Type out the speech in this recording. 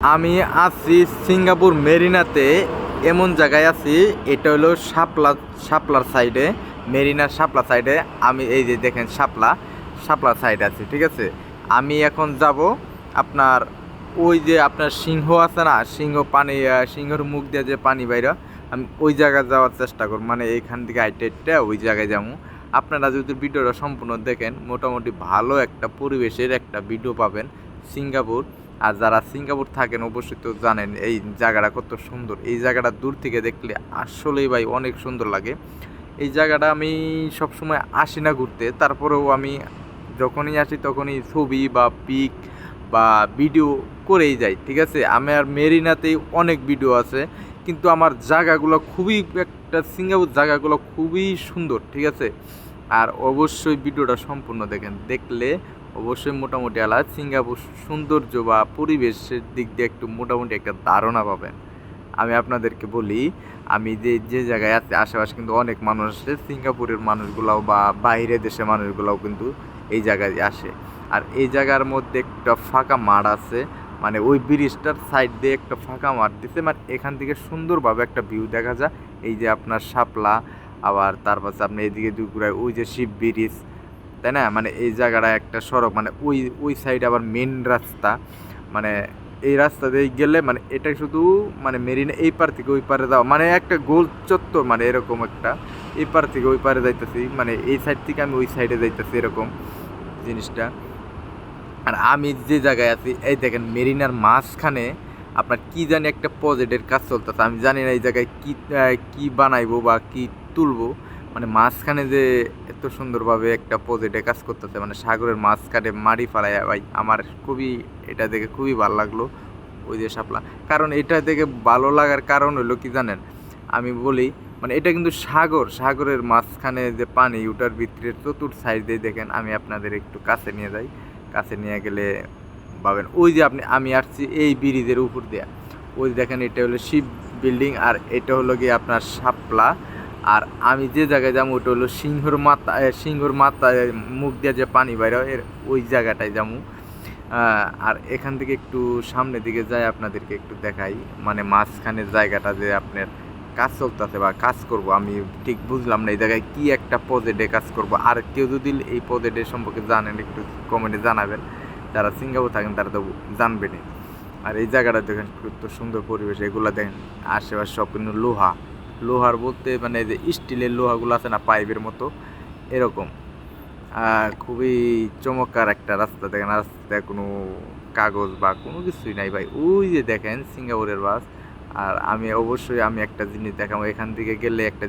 আমি আছি সিঙ্গাপুর মেরিনাতে। এমন জায়গায় আছি, এটা হলো শাপলা, শাপলার সাইডে, মেরিনার শাপলা সাইডে। আমি এই যে দেখেন শাপলা শাপলা সাইড আছি, ঠিক আছে? আমি এখন যাব আপনার ওই যে আপনার সিংহ আছে না, সিংহ পানি সিংহর মুখ দিয়ে যে পানি বাইরে আমি ওই জায়গায় যাওয়ার চেষ্টা করব। মানে এইখান থেকে হাইটে ওই জায়গায় যাব। আপনারা যদি ভিডিওটা সম্পূর্ণ দেখেন, মোটামুটি ভালো একটা পরিবেশের একটা ভিডিও পাবেন সিঙ্গাপুর। আর যারা সিঙ্গাপুর থাকেন অবশ্যই তো জানেন এই জায়গাটা কত সুন্দর। এই জায়গাটা দূর থেকে দেখলে আসলেই ভাই অনেক সুন্দর লাগে। এই জায়গাটা আমি সবসময় আসি না ঘুরতে, তারপরেও আমি যখনই আসি তখনই ছবি বা পিক বা ভিডিও করেই যাই, ঠিক আছে? আমার মেরিনাতেই অনেক ভিডিও আছে, কিন্তু আমার জায়গাগুলো খুবই একটা সিঙ্গাপুর জায়গাগুলো খুবই সুন্দর, ঠিক আছে? আর অবশ্যই ভিডিওটা সম্পূর্ণ দেখেন, দেখলে অবশ্যই মোটামুটি আলাদা। সিঙ্গাপুর সৌন্দর্য বা পরিবেশের দিক দিয়ে একটু মোটামুটি একটা ধারণা পাবেন। আমি আপনাদেরকে বলি, আমি যে যে জায়গায় আছি, আশেপাশে কিন্তু অনেক মানুষ আসে সিঙ্গাপুরের মানুষগুলাও বা বাইরে দেশের মানুষগুলাও কিন্তু এই জায়গায় আসে। আর এই জায়গার মধ্যে একটা ফাঁকা মাঠ আছে। মানে ওই ব্রিজটার সাইড দিয়ে একটা ফাঁকা মাঠ দিছে। মানে এখান থেকে সুন্দরভাবে একটা ভিউ দেখা যায়। এই যে আপনার শাপলা, আবার তার পাশে আপনি এদিকে দুপুরায় ওই যে শিব ব্রিজ তাই না? মানে এই জায়গাটা একটা সড়ক মানে ওই ওই সাইডে আবার মেন রাস্তা। মানে এই রাস্তা দিয়ে গেলে মানে এটা শুধু মানে মেরিনা এই পার থেকে ওই পারে যাওয়া মানে একটা গোল চত্বর মানে এরকম একটা। এই পার থেকে ওই পারে যাইতেছি মানে এই সাইড থেকে আমি ওই সাইডে যাইতেছি এরকম জিনিসটা। আর আমি যে জায়গায় আছি, এই দেখেন মেরিনার মাঝখানে আপনার কি জানি একটা প্রজেক্টের কাজ চলতেছে। আমি জানি না এই জায়গায় কী কী বানাইবো বা কী তুলবো। মানে মাঝখানে যে এত সুন্দরভাবে একটা প্রজেক্টে কাজ করতেছে মানে সাগরের মাঝখানে মাটি ফালাই ভাই, আমার খুবই, এটা দেখে খুবই ভালো লাগল, ওই যে শাপলা। কারণ এটা দেখে ভালো লাগার কারণ হলো কি জানেন? আমি বলি মানে এটা কিন্তু সাগর, সাগরের মাঝখানে যে পানি, ওটার ভিতরে চতুর সাইড দেখেন, আমি আপনাদের একটু কাছে নিয়ে যাই। কাছে নিয়ে গেলে পাবেন। ওই যে আপনি, আমি আসছি এই ব্রিজের উপর দিয়ে। ওই দেখেন, এটা হলো শিব বিল্ডিং আর এটা হলো গিয়ে আপনার শাপলা। আর আমি যে জায়গায় যাব, ওটা হলো সিংহর মাথা সিংহর মাথা মুখ দিয়ে যে পানি বাইরে এর ওই জায়গাটায় যাব। আর এখান থেকে একটু সামনের দিকে যাই, আপনাদেরকে একটু দেখাই। মানে মাঝখানের জায়গাটা যে আপনার কাজ চলতেছে বা কাজ করব, আমি ঠিক বুঝলাম না এই জায়গায় কি একটা প্রজেক্টে কাজ করব। আর কেউ যদি এই প্রজেক্টের সম্পর্কে জানেন, একটু কমেন্টে জানাবেন। যারা সিঙ্গাপুর থাকেন, তারা তো জানবেনই। আর এই জায়গাটা দেখেন, কত সুন্দর পরিবেশ। এগুলো দেখেন, আশেপাশে সব কিন্তু লোহা। লোহার বলতে মানে যে স্টিলের লোহাগুলো আছে না, পাইপের মতো, এরকম। খুবই চমৎকার একটা রাস্তা, দেখেন রাস্তায় কোনো কাগজ বা কোনো কিছুই নাই ভাই। ওই যে দেখেন, সিঙ্গাপুরের বাস। আর আমি অবশ্যই, আমি একটা জিনিস দেখাবো, এখান থেকে গেলে একটা